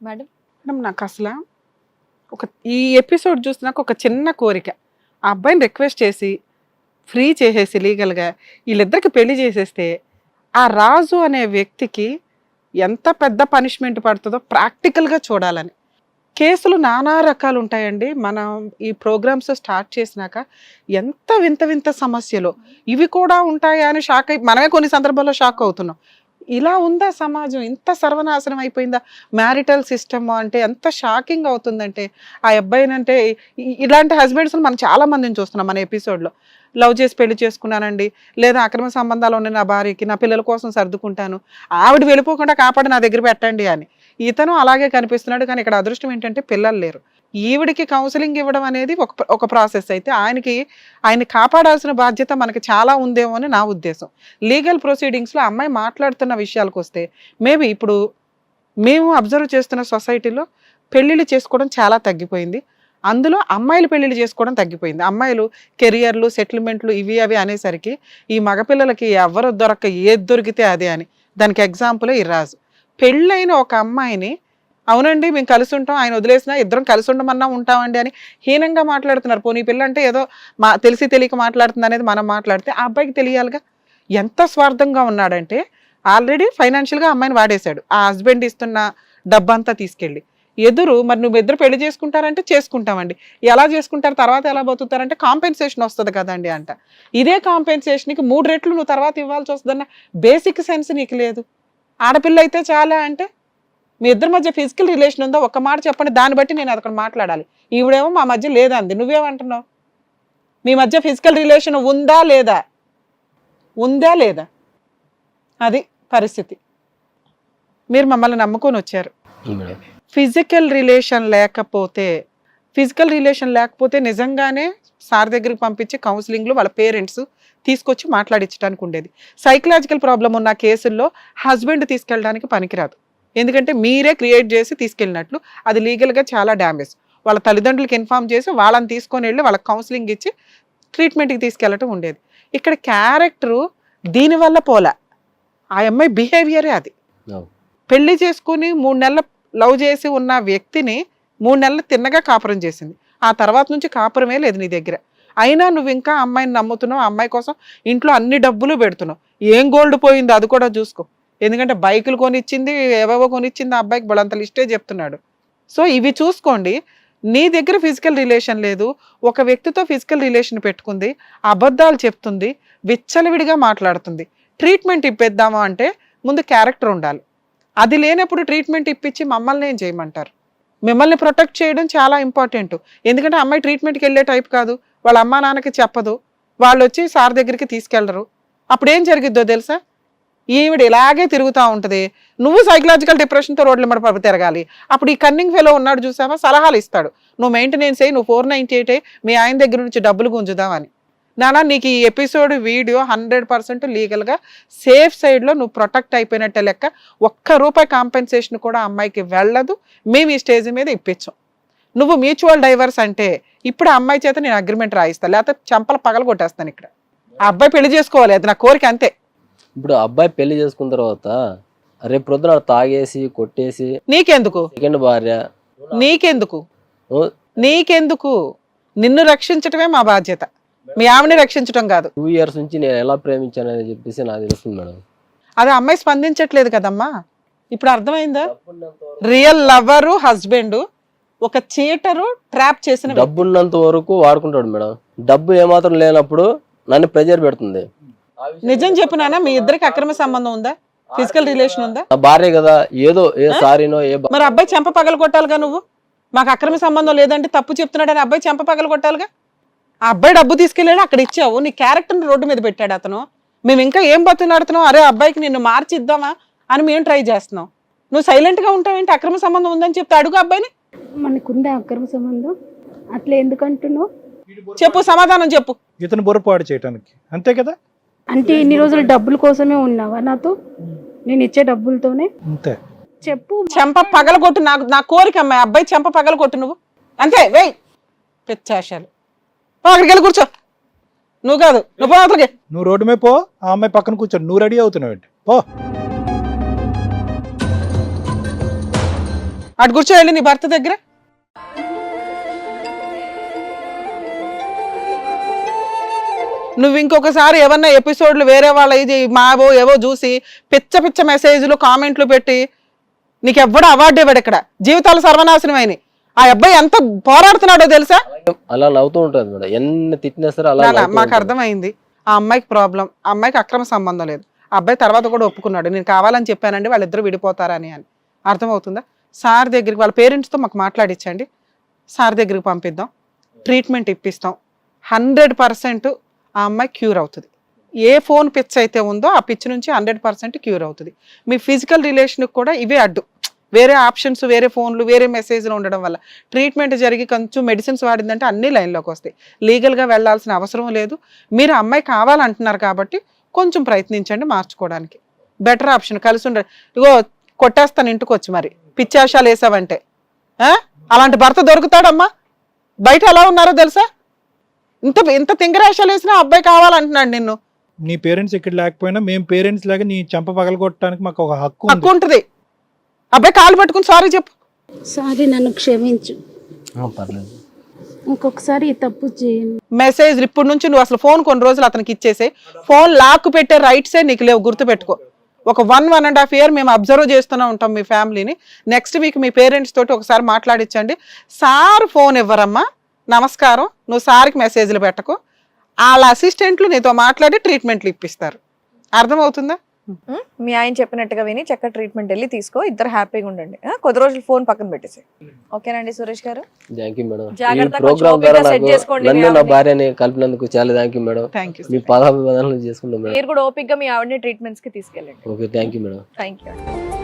Madam? Madam నాకు అసలు ఒక ఈ ఎపిసోడ్ చూసినాక ఒక చిన్న కోరిక. ఆ అబ్బాయిని రిక్వెస్ట్ చేసి ఫ్రీ చేసేసి లీగల్గా వీళ్ళిద్దరికి పెళ్ళి చేసేస్తే ఆ రాజు అనే వ్యక్తికి ఎంత పెద్ద పనిష్మెంట్ పడుతుందో ప్రాక్టికల్గా చూడాలని. కేసులు నానా రకాలు ఉంటాయండి మనం ఈ ప్రోగ్రామ్స్ స్టార్ట్ చేసినాక ఎంత వింత వింత సమస్యలు. ఇవి కూడా ఉంటాయా అని షాక్ అయి మనమే కొన్ని సందర్భాల్లో షాక్ అవుతున్నాం. ఇలా ఉందా సమాజం? ఇంత సర్వనాశనం అయిపోయిందా? మ్యారిటల్ సిస్టమ్ అంటే ఎంత షాకింగ్ అవుతుందంటే ఆ అబ్బాయినంటే ఇలాంటి హస్బెండ్స్ మనం చాలా మందిని చూస్తున్నాం మన ఎపిసోడ్లో. లవ్ చేసి పెళ్ళి చేసుకున్నానండి లేదా అక్రమ సంబంధాలు ఉన్న నా భార్యకి నా పిల్లల కోసం సర్దుకుంటాను ఆవిడ వెళ్ళిపోకుండా కాపాడి నా దగ్గర పెట్టండి అని. ఇతను అలాగే కనిపిస్తున్నాడు కానీ ఇక్కడ అదృష్టం ఏంటంటే పిల్లలు లేరు. ఈవిడికి కౌన్సిలింగ్ ఇవ్వడం అనేది ఒక ఒక ప్రాసెస్ అయితే ఆయనకి ఆయన్ని కాపాడాల్సిన బాధ్యత మనకి చాలా ఉందేమో అని నా ఉద్దేశం. లీగల్ ప్రొసీడింగ్స్లో అమ్మాయి మాట్లాడుతున్న విషయాలకు వస్తే మేబీ ఇప్పుడు మేము అబ్జర్వ్ చేస్తున్న సొసైటీలో పెళ్ళిళ్ళు చేసుకోవడం చాలా తగ్గిపోయింది. అందులో అమ్మాయిలు పెళ్ళిళ్ళు చేసుకోవడం తగ్గిపోయింది. అమ్మాయిలు కెరియర్లు సెటిల్మెంట్లు ఇవి అవి అనేసరికి ఈ మగపిల్లలకి ఎవరు దొరక్క ఏది దొరికితే అదే అని. దానికి ఎగ్జాంపులే ఈ రాజు. పెళ్ళైన ఒక అమ్మాయిని అవునండి మేము కలిసి ఉంటాం. ఆయన వదిలేసినా ఇద్దరం కలిసి ఉండమన్నా ఉంటామండి అని హీనంగా మాట్లాడుతున్నారు. పోనీ పిల్ల అంటే ఏదో మా తెలిసి తెలియక మాట్లాడుతుంది అనేది మనం మాట్లాడితే ఆ అబ్బాయికి తెలియాలిగా? ఎంత స్వార్థంగా ఉన్నాడంటే ఆల్రెడీ ఫైనాన్షియల్గా అమ్మాయిని వాడేశాడు. ఆ హస్బెండ్ ఇస్తున్న డబ్బంతా తీసుకెళ్ళి. ఎదురు మరి నువ్వు ఇద్దరు పెళ్ళి చేసుకుంటారంటే చేసుకుంటామండి. ఎలా చేసుకుంటారు తర్వాత ఎలా బతుకుతారంటే కాంపెన్సేషన్ వస్తుంది కదండి అంట. ఇదే కాంపెన్సేషన్కి మూడు రెట్లు నువ్వు తర్వాత ఇవ్వాల్సి వస్తుందన్న బేసిక్ సెన్స్ నీకు లేదు. ఆడపిల్ల అయితే చాలా అంటే మీ ఇద్దరి మధ్య ఫిజికల్ రిలేషన్ ఉందో? ఒక్క మాట చెప్పండి. దాన్ని బట్టి నేను అక్కడ మాట్లాడాలి. ఈవిడేమో మా మధ్య లేదంది నువ్వేమంటున్నావు? మీ మధ్య ఫిజికల్ రిలేషన్ ఉందా లేదా? ఉందా లేదా? అది పరిస్థితి. మీరు మమ్మల్ని నమ్ముకొని వచ్చారు. ఫిజికల్ రిలేషన్ లేకపోతే ఫిజికల్ రిలేషన్ లేకపోతే నిజంగానే సార్ దగ్గరికి పంపించి కౌన్సిలింగ్లో వాళ్ళ పేరెంట్స్ తీసుకొచ్చి మాట్లాడించడానికి ఉండేది. సైకలాజికల్ ప్రాబ్లం ఉన్న కేసుల్లో హస్బెండ్ తీసుకెళ్ళడానికి పనికిరాదు. ఎందుకంటే మీరే క్రియేట్ చేసి తీసుకెళ్ళినట్లు. అది లీగల్గా చాలా డ్యామేజ్. వాళ్ళ తల్లిదండ్రులకి ఇన్ఫామ్ చేసి వాళ్ళని తీసుకొని వెళ్ళి వాళ్ళకి కౌన్సిలింగ్ ఇచ్చి ట్రీట్మెంట్కి తీసుకెళ్ళటం ఉండేది. ఇక్కడ క్యారెక్టరు దీనివల్ల పోలే. ఆ అమ్మాయి బిహేవియరే అది. పెళ్ళి చేసుకుని మూడు నెలలు లవ్ చేసి ఉన్న వ్యక్తిని మూడు నెలలు తిన్నగా కాపురం చేసింది. ఆ తర్వాత నుంచి కాపురమే లేదు నీ దగ్గర. అయినా నువ్వు ఇంకా అమ్మాయిని నమ్ముతున్నావు ఆ అమ్మాయి కోసం ఇంట్లో అన్ని డబ్బులు పెడుతున్నావు. ఏం గోల్డ్ పోయిందో అది కూడా చూసుకో. ఎందుకంటే బైకులు కొనిచ్చింది ఏవేవో కొనిచ్చింది ఆ అబ్బాయికి బలంత లిస్టే చెప్తున్నాడు. సో ఇవి చూసుకోండి. నీ దగ్గర ఫిజికల్ రిలేషన్ లేదు. ఒక వ్యక్తితో ఫిజికల్ రిలేషన్ పెట్టుకుంది అబద్ధాలు చెప్తుంది విచ్చలవిడిగా మాట్లాడుతుంది. ట్రీట్మెంట్ ఇప్పిద్దామా అంటే ముందు క్యారెక్టర్ ఉండాలి. అది లేనప్పుడు ట్రీట్మెంట్ ఇప్పించి మమ్మల్ని ఏం చేయమంటారు? మిమ్మల్ని ప్రొటెక్ట్ చేయడం చాలా ఇంపార్టెంట్. ఎందుకంటే అమ్మాయి ట్రీట్మెంట్కి వెళ్ళే టైప్ కాదు. వాళ్ళ అమ్మా నాన్నకి చెప్పదు. వాళ్ళు వచ్చి సార్ దగ్గరికి తీసుకెళ్ళరు అప్పుడు ఏం జరిగిద్దో తెలుసా? ఈవిడ ఇలాగే తిరుగుతూ ఉంటుంది. నువ్వు సైకలాజికల్ డిప్రెషన్తో రోడ్ల మీద పడి తిరగాలి. అప్పుడు ఈ కన్నింగ్ ఫెలో ఉన్నాడు చూసావా? సలహాలు ఇస్తాడు. నువ్వు మెయింటెనెన్స్ అయ్యి నువ్వు ఫోర్ నైంటీ ఎయిటే మీ ఆయన దగ్గర నుంచి డబ్బులు గుంజుదామని నానా నీకు ఈ ఎపిసోడ్ వీడియో హండ్రెడ్ పర్సెంట్ లీగల్గా సేఫ్ సైడ్లో నువ్వు ప్రొటెక్ట్ అయిపోయినట్టే లెక్క. ఒక్క రూపాయి కాంపెన్సేషన్ కూడా అమ్మాయికి వెళ్ళదు. మేము ఈ స్టేజ్ మీద ఇప్పించాం. నువ్వు మ్యూచువల్ డైవర్స్ అంటే ఇప్పుడు అమ్మాయి చేత నేను అగ్రిమెంట్ రాయిస్తాను లేకపోతే చంపలు పగలు కొట్టేస్తాను ఇక్కడ. ఆ అబ్బాయి పెళ్ళి చేసుకోవాలి. అది నా కోరిక అంతే. ఇప్పుడు అబ్బాయి పెళ్ళి చేసుకున్న తర్వాత రేపు ప్రొద్దున తాగేసి కొట్టేసి నీకెందుకు? సెకండ్ భార్య. నీకెందుకు? ఓ, నీకెందుకు? నిన్ను రక్షించటమే మా బాధ్యత. మీ ఆమెని రక్షించటం కాదు. టూ ఇయర్స్ నుంచి నేను ఎలా ప్రేమించాను అని చెప్పేసి నాకు తెలుస్తుంది మేడం. అది అమ్మాయి స్పందించట్లేదు కదమ్మా. ఇప్పుడు అర్థమైందా? రియల్ లవరు హస్బెండ్ ఒక చీటరు ట్రాప్ చేసిన వ్యక్తి. డబ్బు ఉన్నంత వరకు వాడుకుంటాడు మేడం. డబ్బు ఏమాత్రం లేనప్పుడు నన్ను ప్రెజర్ పెడుతుంది. నిజం చెప్పినానా మీ ఇద్దరికి అక్రమ సంబంధం ఉందా? ఫిజికల్ రిలేషన్ ఉందా? నా భార్య కదా ఏదో ఏ సారీనో ఏ బా- మరి అబ్బాయి చెంప పగల కొట్టాలిగా నువ్వు? మాకు అక్రమ సంబంధం లేదంటే తప్పు చెప్తున్నాడని అబ్బాయి చెంప పగల కొట్టాలిగా? ఆ అబ్బాయి డబ్బు తీసుకెళ్ళాడు అక్కడ ఇచ్చావు. నీ క్యారెక్టర్ని రోడ్డు మీద పెట్టాడు అతను. మేము ఇంకా ఏం బతులాడుతున్నాం అరే అబ్బాయికి నిన్ను మార్చిద్దామా అని మేము ట్రై చేస్తున్నాం. నువ్వు silent గా ఉంటావేంటి? అక్రమ సంబంధం ఉందని చెప్తే అడుగు అబ్బాయిని. మనకుందా అక్రమ సంబంధం. అట్లా ఎందుకంటున్నావు చెప్పు సమాధానం చెప్పు. ఇతను బొరపాడు చేయటానికి. అంతే కదా? అంటే ఇన్ని రోజులు డబ్బుల కోసమే ఉన్నావా నాతో? నేను ఇచ్చే డబ్బులతోనే? అంతే. చెప్పు. చెంప పగలగొట్టు నాకు నా కోరిక అమ్మాయి అబ్బాయి చెంప పగలగొట్టు నువ్వు. అంతే వేయ్. పెచ్చాశాలు. పో, అక్కడికి వెళ్ళి కూర్చో. నువ్వు కాదు నువ్వు పో అవతలకి నువ్వు రోడ్డు మీద పో ఆ అమ్మాయి పక్కన కూర్చో. నువ్వు రెడీ అవుతున్నావు ఏంటి? పో. అటు కూర్చోవాలి నీ భర్త దగ్గర. నువ్వు ఇంకొకసారి ఏమన్నా ఎపిసోడ్లు వేరే వాళ్ళ ఇది మావో ఏవో చూసి పిచ్చ పిచ్చ మెసేజ్లు కామెంట్లు పెట్టి నీకు ఎవ్వడు అవార్డు ఇవ్వడు ఇక్కడ. జీవితాలు సర్వనాశనమైనవి ఆ అబ్బాయి ఎంత పోరాడుతున్నాడో తెలుసా? అలా నవ్వుతూ ఉంటుంది మేడం. ఎన్ని తిట్టినా సరే అలా మాకు. అర్థమైంది. ఆ అమ్మాయికి ప్రాబ్లం. ఆ అమ్మాయికి అక్రమ సంబంధం లేదు. ఆ అబ్బాయి తర్వాత కూడా ఒప్పుకున్నాడు. నేను కావాలని చెప్పానండి వాళ్ళిద్దరు విడిపోతారని అని అర్థమవుతుందా? సార్ దగ్గరికి వాళ్ళ పేరెంట్స్తో మాకు మాట్లాడించండి సార్ దగ్గరికి పంపిద్దాం. ట్రీట్మెంట్ ఇప్పిస్తాం. హండ్రెడ్ పర్సెంట్ ఆ అమ్మాయి క్యూర్ అవుతుంది. ఏ ఫోన్ పిచ్ అయితే ఉందో ఆ పిచ్ నుంచి హండ్రెడ్ పర్సెంట్ క్యూర్ అవుతుంది. మీ ఫిజికల్ రిలేషన్కి కూడా ఇవే అడ్డు. వేరే ఆప్షన్స్ వేరే ఫోన్లు వేరే మెసేజ్లు ఉండడం వల్ల. ట్రీట్మెంట్ జరిగి కొంచెం మెడిసిన్స్ వాడిందంటే అన్ని లైన్లోకి వస్తాయి. లీగల్గా వెళ్ళాల్సిన అవసరం లేదు. మీరు అమ్మాయి కావాలంటున్నారు కాబట్టి కొంచెం ప్రయత్నించండి మార్చుకోవడానికి. బెటర్ ఆప్షన్ కలిసి ఉండ ఇగో కొట్టేస్తాను ఇంటికి వచ్చి మరి. పిచ్చాషాలు వేసావంటే అలాంటి భర్త దొరుకుతాడమ్మా? బయట ఎలా ఉన్నారో తెలుసా? ఇంత ఇంత తింగరాశాలు వేసినా అబ్బాయి కావాలంటున్నాడు నిన్ను. నీ పేరెంట్స్ ఇక్కడ లేకపోయినా మేము పేరెంట్స్ లాగా నీ చంప పగలగొట్టడానికి మాకు ఒక హక్కు హక్కు ఉంది ఉంటుంది. అబ్బాయి కాలు పట్టుకుని సారీ చెప్పు. సారీ నన్ను క్షమించు. ఆ, పర్లేదు. ఇంకొకసారి ఈ తప్పు చేయను మెసేజ్ ఇప్పుడు నుంచి నువ్వు అసలు ఫోన్ కొన్ని రోజులు అతనికి ఇచ్చేసే. ఫోన్ లాక్ పెట్టే రైట్సే నీకు లేవు గుర్తుపెట్టుకో. ఒక one one and half year మేము అబ్జర్వ్ చేస్తూనే ఉంటాం మీ ఫ్యామిలీని. నెక్స్ట్ వీక్ మీ పేరెంట్స్ తోటి ఒకసారి మాట్లాడించండి సార్ ఫోన్ ఇవ్వరమ్మా. నమస్కారం నువ్వు సార్కి మెసేజ్లు పెట్టకు. వాళ్ళ అసిస్టెంట్లు నీతో మాట్లాడి ట్రీట్మెంట్లు ఇప్పిస్తారు. అర్థమవుతుందా? మీ ఆయన చెప్పినట్టుగా విని చక్క ట్రీట్మెంట్ వెళ్ళి తీసుకో ఇద్దరు హ్యాపీగా ఉండండి. ఆ, కొద్ది రోజులు ఫోన్ పక్కన పెట్టేసి ఓకేనండి సురేష్ గారు? థ్యాంక్ యూ మేడం ఈ జాగ్రత్తగా ప్రోగ్రామ్ కొంచెం ద్వారా ఓపికగా set నాకు చేసుకోండి మీ నన్ను నా ఆవిడని. భార్యని కలిపినందుకు చాలా thank you madam thank you మీ చేసుకుంటాం మేడం మీరు కూడా ఓపిక్గా మీ ఆవిడని ట్రీట్మెంట్స్కి తీసుకెళ్ళండి. Okay thank you madam thank you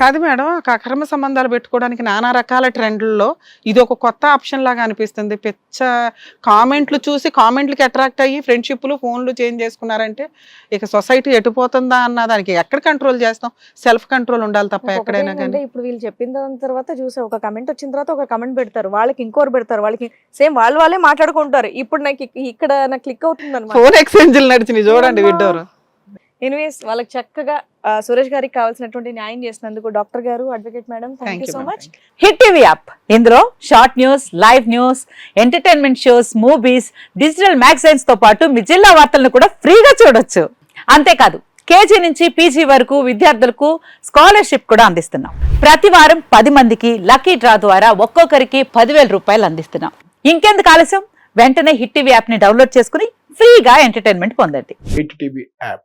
కాదు మేడం ఒక అక్రమ సంబంధాలు పెట్టుకోవడానికి నానా రకాల ట్రెండ్లలో ఇది ఒక కొత్త ఆప్షన్ లాగా అనిపిస్తుంది. పిచ్చ కామెంట్లు చూసి కామెంట్లకి అట్రాక్ట్ అయ్యి ఫ్రెండ్షిప్లు ఫోన్లు చేంజ్ చేసుకున్నారంటే ఇక సొసైటీ ఎటుపోతుందా అన్న దానికి ఎక్కడ కంట్రోల్ చేస్తాం? సెల్ఫ్ కంట్రోల్ ఉండాలి తప్ప ఎక్కడైనా కానీ. ఇప్పుడు వీళ్ళు చెప్పిన దాని తర్వాత చూసే ఒక కమెంట్ వచ్చిన తర్వాత ఒక కమెంట్ పెడతారు. వాళ్ళకి ఇంకోరు పెడతారు. వాళ్ళకి సేమ్ వాళ్ళు వాళ్ళే మాట్లాడుకుంటారు. ఇప్పుడు నాకు ఇక్- ఇక్కడ నాకు క్లిక్ అవుతుంది ఫోన్ ఎక్స్చేంజ్లు నడిచినాయి చూడండి. విడ్డోరు. ఎనీవేస్ వాళ్ళకి చక్కగా సురేష్ గారికి కావాల్సినటువంటి న్యాయం చేసినందుకు డాక్టర్ గారు advocate madam thank you you so much hit TV app ఇందులో short news live news entertainment shows movies digital మ్యాగజైన్స్తో పాటు మీ జిల్లా వార్తలను కూడా ఫ్రీగా చూడొచ్చు. అంతేకాదు కేజీ నుంచి పీజీ వరకు విద్యార్థులకు స్కాలర్షిప్ కూడా అందిస్తున్నాం. ప్రతి వారం పది మందికి లక్కీ డ్రా ద్వారా ఒక్కొక్కరికి పదివేల రూపాయలు అందిస్తున్నాం. ఇంకెందుకు ఆలస్యం? వెంటనే హిట్ టీవీ యాప్ని డౌన్లోడ్ చేసుకుని ఫ్రీగా ఎంటర్టైన్మెంట్ పొందండి. Hit TV app